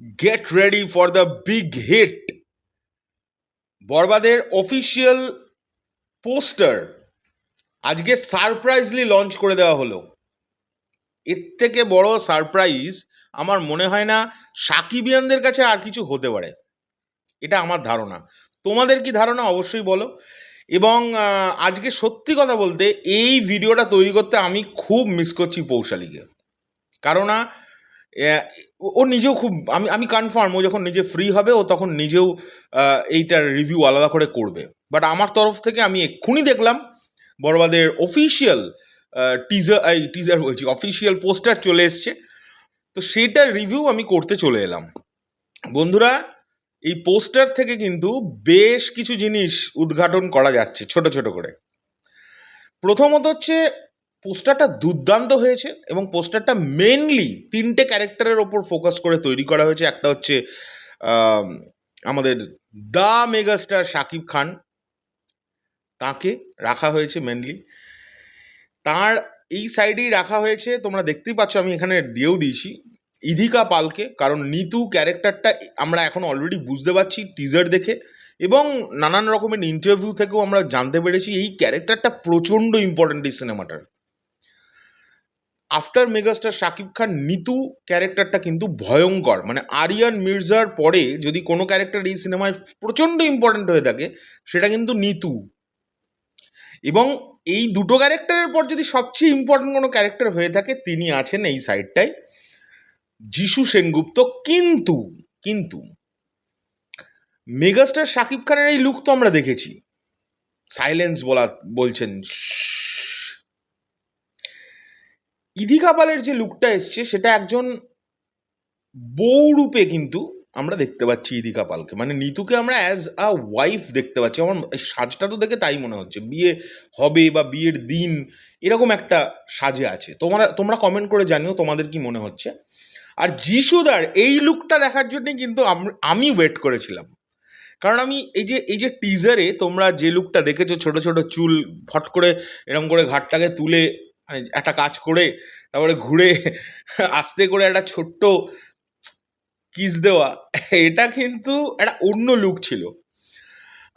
Get ready for the big hit বরবাদের official poster আজকে surprisingly launch করে দেওয়া হলো। এর থেকে বড় সারপ্রাইজ আমার মনে হয় না সাকিবিয়ানদের কাছে আর কিছু হতে পারে। এটা আমার ধারণা। তোমাদের কি ধারণা অবশ্যই বলো। এবং আজকে সত্যি কথা বলতে এই ভিডিওটা তৈরি করতে আমি খুব মিস করছি পৌশালীকে। কারণ ও- নিজেও খুব, আমি আমি কনফার্ম ও যখন নিজে ফ্রি হবে, ও তখন নিজেও এইটার রিভিউ আলাদা করে করবে। বাট আমার তরফ থেকে আমি এক্ষুনি দেখলাম, বড়বাদের অফিসিয়াল টিজার এই টিজার বলছি অফিসিয়াল পোস্টার চলে এসছে। তো সেটার রিভিউ আমি করতে চলে এলাম। বন্ধুরা, এই পোস্টার থেকে কিন্তু বেশ কিছু জিনিস উদ্ঘাটন করা যাচ্ছে, ছোট ছোট করে। প্রথমত হচ্ছে পোস্টারটা দুর্দান্ত হয়েছে এবং পোস্টারটা মেনলি তিনটে ক্যারেক্টারের ওপর ফোকাস করে তৈরি করা হয়েছে। একটা হচ্ছে আমাদের দ্য মেগাস্টার শাকিব খান। তাকে রাখা হয়েছে মেনলি তার এই সাইডেই রাখা হয়েছে, তোমরা দেখতেই পাচ্ছ, আমি এখানে দিয়েও দিয়েছি ইধিকা পালকে। কারণ নিতু ক্যারেক্টারটা আমরা এখন অলরেডি বুঝতে পারছি টিজার দেখে এবং নানান রকমের ইন্টারভিউ থেকেও আমরা জানতে পেরেছি এই ক্যারেক্টারটা প্রচণ্ড ইম্পর্ট্যান্ট এই সিনেমাটার আফটার মেগাস্টার শাকিব খান নিতু ক্যারেক্টারটা কিন্তু ভয়ঙ্কর। মানে আরিয়ান মির্জার পরে যদি কোনো ক্যারেক্টার এই সিনেমায় প্রচণ্ড ইম্পর্ট্যান্ট হয়ে থাকে, সেটা কিন্তু নিতু এবং এই দুটো ক্যারেক্টারের পর যদি সবচেয়ে ইম্পর্ট্যান্ট কোনো ক্যারেক্টার হয়ে থাকে, তিনি আছেন এই সাইডটায় যিশু সেনগুপ্ত কিন্তু কিন্তু মেগাস্টার শাকিব খানের এই লুক তো আমরা দেখেছি। সাইলেন্স বলা, বলছেন শ্শ্। ইদি কাপালের যে লুকটা এসছে, সেটা একজন বউ রূপে কিন্তু আমরা দেখতে পাচ্ছি ইদি কাপালকে। মানে নিতুকে আমরা অ্যাজ আ ওয়াইফ দেখতে পাচ্ছি। আমার সাজটা তো দেখে তাই মনে হচ্ছে। বিয়ে হবে বা বিয়ের দিন এরকম একটা সাজে আছে। তোমরা তোমরা কমেন্ট করে জানিও তোমাদের কি মনে হচ্ছে। আর যিশুদার, এই লুকটা দেখার জন্যই কিন্তু আমি ওয়েট করেছিলাম। কারণ আমি এই যে এই যে টিজারে তোমরা যে লুকটা দেখেছ, ছোট ছোট চুল ফট করে এরকম করে ঘাটটাকে তুলে মানে একটা কাজ করে, তারপরে ঘুরে আস্তে করে একটা ছোট্ট কিস দেওয়া, এটা কিন্তু একটা অন্য লুক ছিল।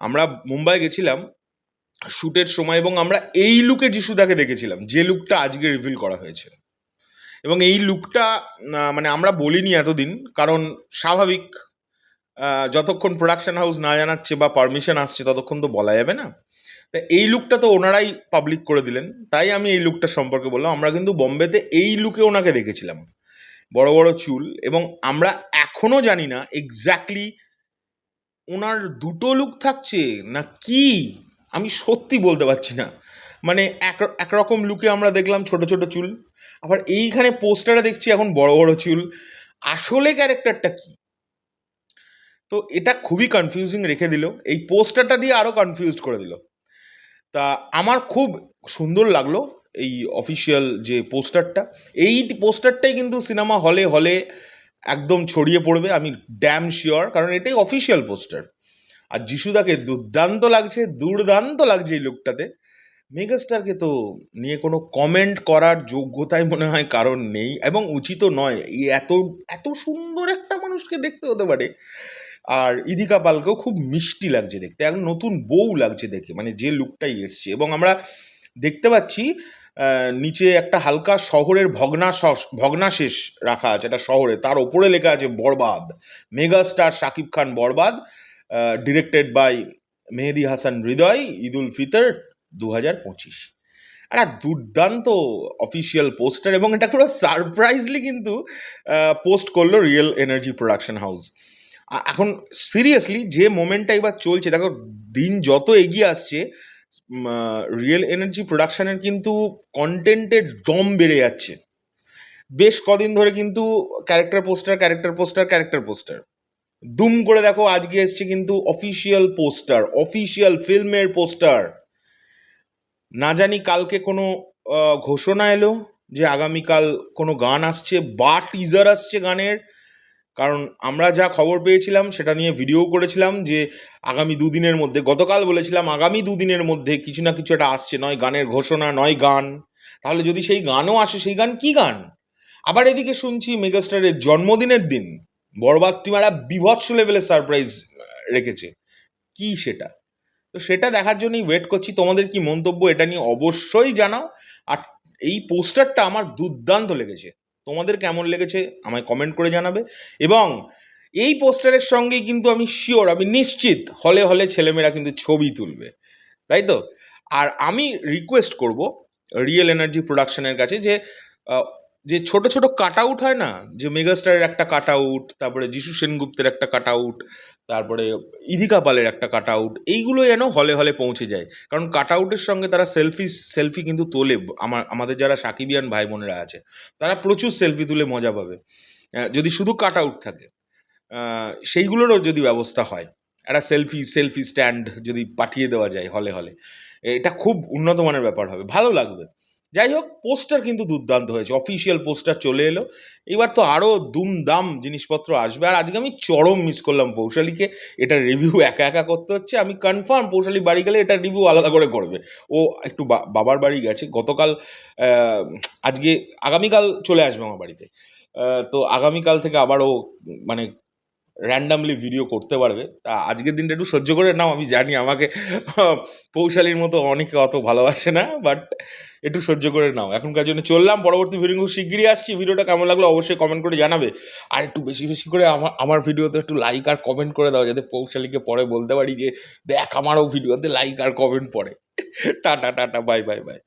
আমরা মুম্বাই গেছিলাম শ্যুটের সময় এবং আমরা এই লুকে যিশুদাকে দেখেছিলাম, যে লুকটা আজকে রিভিল করা হয়েছে। এবং এই লুকটা মানে আমরা বলিনি এতদিন, কারণ স্বাভাবিক যতক্ষণ প্রোডাকশন হাউস না জানাচ্ছে বা পারমিশন আসছে, ততক্ষণ তো বলা যাবে না। তা এই লুকটা তো ওনারাই পাবলিক করে দিলেন। তাই আমি এই লুকটা সম্পর্কে বললাম। আমরা কিন্তু বোম্বেতে এই লুকে ওনাকে দেখেছিলাম। বড় বড় চুল এবং আমরা এখনও জানি না এক্স্যাক্টলি ওনার দুটো লুক থাকছে না কি? আমি সত্যি বলতে পারছি না। মানে এক, একরকম লুকে আমরা দেখলাম ছোট ছোট চুল। আবার এইখানে পোস্টারে দেখছি এখন বড় বড় চুল। আসলে ক্যারেক্টারটা কি? তো এটা খুবই কনফিউজিং রেখে দিল। এই পোস্টারটা দিয়ে আরও কনফিউজ করে দিল। তা আমার খুব সুন্দর লাগল এই অফিসিয়াল যে পোস্টারটা। এই পোস্টারটাই কিন্তু সিনেমা হলে হলে একদম ছড়িয়ে পড়বে, আমি ড্যাম শিওর কারণ এটাই অফিসিয়াল পোস্টার। আর যিশুদাকে দুর্দান্ত লাগছে দুর্দান্ত লাগছে এই লোকটাতে। মেগাস্টারকে তো নিয়ে কোনো কমেন্ট করার যোগ্যতাই মনে হয় কারণ নেই, এবং উচিত নয়। এত এত সুন্দর একটা মানুষকে দেখতে হতে পারে। আর ইদিকা পালকেও খুব মিষ্টি লাগছে দেখতে এখন নতুন বউ লাগছে দেখে মানে যে লুকটাই এসছে। এবং আমরা দেখতে পাচ্ছি নিচে একটা হালকা শহরের ভগ্নাশস ভগ্নাশেষ রাখা আছে একটা শহরে, তার ওপরে লেখা আছে Borbaad. Mega star Shakib Khan Borbaad directed by Mehedi Hasan Hridoy, Eidul Fitr দু হাজার পঁচিশ। একটা দুর্দান্ত অফিসিয়াল পোস্টার এবং এটা পুরো সারপ্রাইজলি কিন্তু পোস্ট করল রিয়েল এনার্জি প্রোডাকশন হাউস এখন সিরিয়াসলি যে মোমেন্টটা এবার চলছে, দেখো দিন যত এগিয়ে আসছে রিয়েল এনার্জি প্রোডাকশানের কিন্তু কন্টেন্টের দম বেড়ে যাচ্ছে। বেশ কদিন ধরে কিন্তু character poster character poster character poster দুম করে দেখো, আজকে এসছে কিন্তু অফিসিয়াল পোস্টার অফিসিয়াল ফিল্মের পোস্টার না জানি কালকে কোনো ঘোষণা এলো যে আগামীকাল কোনো গান আসছে, বা টিজার আসছে গানের। কারণ আমরা যা খবর পেয়েছিলাম, সেটা নিয়ে ভিডিও করেছিলাম যে আগামী দুদিনের মধ্যে, গতকাল বলেছিলাম আগামী দুদিনের মধ্যে কিছু না কিছু একটা আসছে, নয় গানের ঘোষণা, নয় গান। তাহলে যদি সেই গানও আসে, সেই গান কি গান? আবার এদিকে শুনছি মেগাস্টারের জন্মদিনের দিন বরবাদ টিম একটা বিভৎস লেভেলের সারপ্রাইজ রেখেছে। কি সেটা? তো সেটা দেখার জন্যই ওয়েট করছি, তোমাদের কি মন্তব্য এটা নিয়ে অবশ্যই জানাও। আর এই পোস্টারটা আমার দুর্দান্ত লেগেছে। তোমাদের কেমন লেগেছে আমায় কমেন্ট করে জানাবে। এবং এই পোস্টারের সঙ্গে কিন্তু আমি শিওর আমি নিশ্চিত হলে হলে ছেলেমেয়েরা কিন্তু ছবি তুলবে। তাই তো? আর আমি রিকোয়েস্ট করব রিয়েল এনার্জি প্রোডাকশনের কাছে যে যে ছোট ছোট কাট আউট হয় না? যে মেগাস্টারের একটা কাট আউট তারপরে যিশু সেনগুপ্তের একটা কাট আউট তারপরে ইদিকা পালের একটা কাট আউট এইগুলো যেন হলে হলে পৌঁছে যায়। কারণ কাট আউটের সঙ্গে তারা সেলফি সেলফি কিন্তু তোলে। আমার আমাদের যারা সাকিবিয়ান ভাই বোনেরা আছে, তারা প্রচুর সেলফি তুলে মজা পাবে। যদি শুধু কাট আউট থাকে সেইগুলোরও যদি ব্যবস্থা হয়, একটা সেলফি সেলফি স্ট্যান্ড যদি পাঠিয়ে দেওয়া যায় হলে হলে এটা খুব উন্নত মানের ব্যাপার হবে। ভালো লাগবে। যাই হোক, পোস্টার কিন্তু দুর্দান্ত হয়েছে অফিসিয়াল পোস্টার চলে এলো। এবার তো আরও দুমদাম জিনিসপত্র আসবে, আর আজকে আমি চরম মিস করলাম পৌশালীকে এটা রিভিউ একা একা করতে হচ্ছে। আমি কনফার্ম পৌশালী বাড়ি গেলে এটা রিভিউ আলাদা করে করবে। ও একটু বাবার বাড়ি গেছে, গতকাল আজকে, আগামীকাল চলে আসবে আমার বাড়িতে। তো আগামীকাল থেকে আবারও মানে র্যান্ডামলি ভিডিও করতে পারবে। তা আজকের দিনটা একটু সহ্য করে নাও, আমি জানি আমাকে পৌশালীর মতো অনেকে অত ভালোবাসে না বাট একটু সহ্য করে নাও। এখনকার জন্য চললাম, পরবর্তী ভিডিও খুব শিগগিরই আসছি। ভিডিওটা কেমন লাগল অবশ্যই কমেন্ট করে জানাবে। আর একটু বেশি বেশি করে আমার আমার ভিডিওতে একটু লাইক আর কমেন্ট করে দাও, যাতে পৌশালীকে পরে বলতে পারি যে, দেখ, আমারও ভিডিওতে লাইক আর কমেন্ট পড়ে। Ta-ta ta-ta bye bye bye